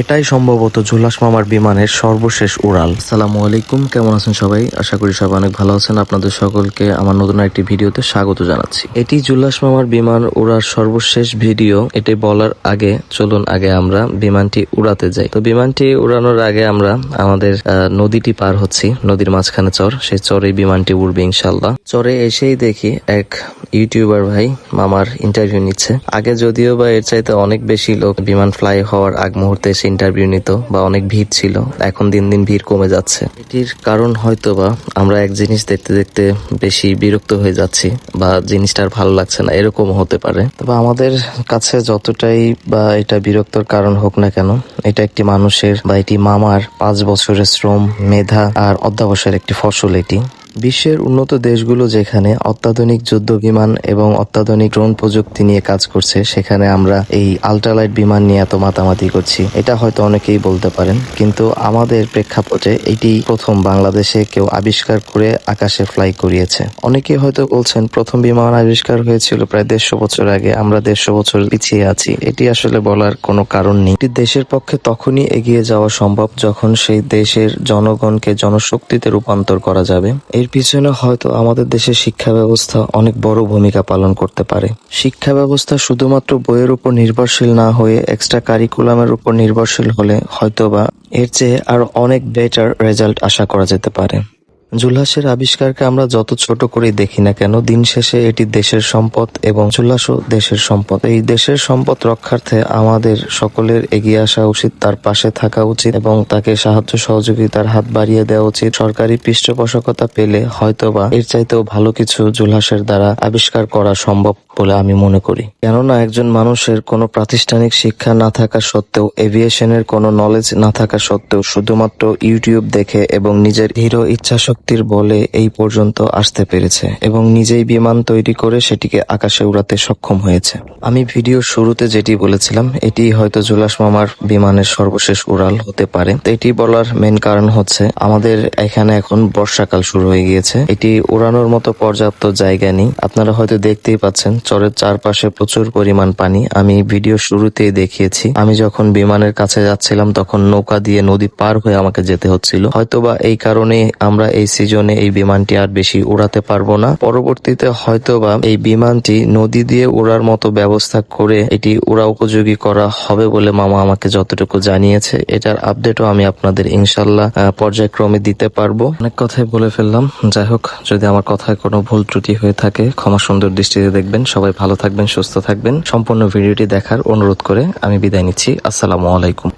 এটাই সম্ভবত জুলাস মামার বিমানের সর্বশেষ উড়াল। সালামু আলাইকুম কেমন আছেন সবাই? আশা করি সবাই অনেক ভালো আছেন। আপনাদের সকলকে আমার নতুন একটি ভিডিওতে স্বাগত জানাচ্ছি। এটি জুলাস মামার বিমান উড়ার সর্বশেষ ভিডিও। এটি বলার আগে চলুন আগে আমরা বিমানটি উড়াতে যাই। তো বিমানটি উড়ানোর আগে আমরা আমাদের নদীটি পার হচ্ছি নদীর মাঝখানে চর। সেই চরে বিমানটি উড়বে ইনশাল্লাহ চরে এসেই দেখি এক ইউটিউবার ভাই মামার ইন্টারভিউ নিচ্ছে। আগে যদিও বা এর চাইতে অনেক বেশি লোক বিমান ফ্লাই হওয়ার আগ মুহূর্তে এসে ইন্টারভিউ নিত বা অনেক ভিড় ছিল, এখন দিন দিন ভিড় কমে যাচ্ছে। এটির কারণ হয়তো বা আমরা এক জিনিস দেখতে দেখতে বেশি বিরক্ত হয়ে যাচ্ছি বা জিনিসটা আর ভালো লাগছে না এরকম হতে পারে। তবে আমাদের কাছে যতটাই বা এটা বিরক্তর কারণ হোক না কেন, এটা একটি মানুষের বা এটি মামার পাঁচ বছরের শ্রম, মেধা আর অধ্যাবসায়ের একটি ফসল এটি। বিশ্বের উন্নত দেশগুলো যেখানে অত্যাধুনিক যুদ্ধ বিমান এবং অত্যাধুনিক ড্রোন প্রযুক্তি নিয়ে কাজ করছে, সেখানে আমরা এই আল্ট্রালাইট বিমান নিয়ে এত মাতামাতি করছি। এটা হয়তো অনেকেই বলতে পারেন, কিন্তু আমাদের প্রেক্ষাপটে এটি প্রথম বাংলাদেশে কেউ আবিষ্কার করে আকাশে ফ্লাই করিয়েছে। অনেকেই হয়তো বলছেন, প্রথম বিমান আবিষ্কার হয়েছিল প্রায় দেড়শো বছর আগে, আমরা দেড়শো বছর পিছিয়ে আছি। এটি আসলে বলার কোনো কারণ নেই। একটি দেশের পক্ষে তখনই এগিয়ে যাওয়া সম্ভব যখন সেই দেশের জনগণকে জনশক্তিতে রূপান্তর করা যাবে। এর পিছনে হয়তো আমাদের দেশের শিক্ষা ব্যবস্থা অনেক বড় ভূমিকা পালন করতে পারে। শিক্ষা ব্যবস্থা শুধুমাত্র বইয়ের উপর নির্ভরশীল না হয়ে এক্সট্রা কারিকুলামের উপর নির্ভরশীল হলে হয়তোবা এর চেয়ে আরও অনেক বেটার রেজাল্ট আশা করা যেতে পারে। জুলহাসের আবিষ্কারকে আমরা যত ছোট করেই দেখি না কেন, দিন শেষে এটি দেশের সম্পদ এবং জুলহাসও দেশের সম্পদ। এই দেশের সম্পদ রক্ষার্থে আমাদের সকলের এগিয়ে আসা উচিত, তার পাশে থাকা উচিত এবং তাকে সাহায্য সহযোগিতার হাত বাড়িয়ে দেওয়া উচিত। সরকারি পৃষ্ঠপোষকতা পেলে হয়তোবা এর চাইতেও ভালো কিছু জুলহাসের দ্বারা আবিষ্কার করা সম্ভব বলে আমি মনে করি। কেননা একজন মানুষের কোনো প্রাতিষ্ঠানিক শিক্ষা না থাকা সত্ত্বেও এভিয়েশনের কোনো নলেজ না থাকা সত্ত্বেও শুধুমাত্র ইউটিউব দেখে এবং নিজের দৃঢ় ইচ্ছাশক্তির বলে এই পর্যন্ত আসতে পেরেছে এবং নিজেই বিমান তৈরি করে সেটিকে আকাশে উড়াতে সক্ষম হয়েছে। আমি ভিডিও শুরুতে যেটি বলেছিলাম, এটি হয়তো জুলাস মামার বিমানের সর্বশেষ উড়াল হতে পারে। এটি বলার মেন কারণ হচ্ছে, আমাদের এখানে এখন বর্ষাকাল শুরু হয়ে গিয়েছে। এটি উড়ানোর মতো পর্যাপ্ত জায়গা নেই। আপনারা হয়তো দেখতেই পাচ্ছেন, চরের চারপাশে প্রচুর পরিমাণ পানি। আমি ভিডিও শুরুতেই দেখিয়েছি, আমি যখন বিমানের কাছে যাচ্ছিলাম তখন নৌকা দিয়ে নদী পার হয়ে আমাকে যেতে হচ্ছিল। হয়তোবা এই কারণে আমরা এই সিজনে এই বিমানটি আর বেশি উড়াতে পারব না। পরবর্তীতে হয়তোবা এই বিমানটি নদী দিয়ে উড়ার মতো ব্যবস্থা করে এটি উড়া উপযোগী করা হবে বলে মামা আমাকে যতটুকু জানিয়েছে। এটার আপডেটও আমি আপনাদের ইনশাল্লাহ পর্যায়ক্রমে দিতে পারব। অনেক কথাই বলে ফেললাম। যাই হোক, যদি আমার কথায় কোনো ভুল ত্রুটি হয়ে থাকে, ক্ষমা সুন্দর দৃষ্টিতে দেখবেন। সবাই ভালো থাকবেন, সুস্থ থাকবেন। সম্পূর্ণ ভিডিওটি দেখার অনুরোধ করে আমি বিদায় নিচ্ছি। আসসালামু আলাইকুম।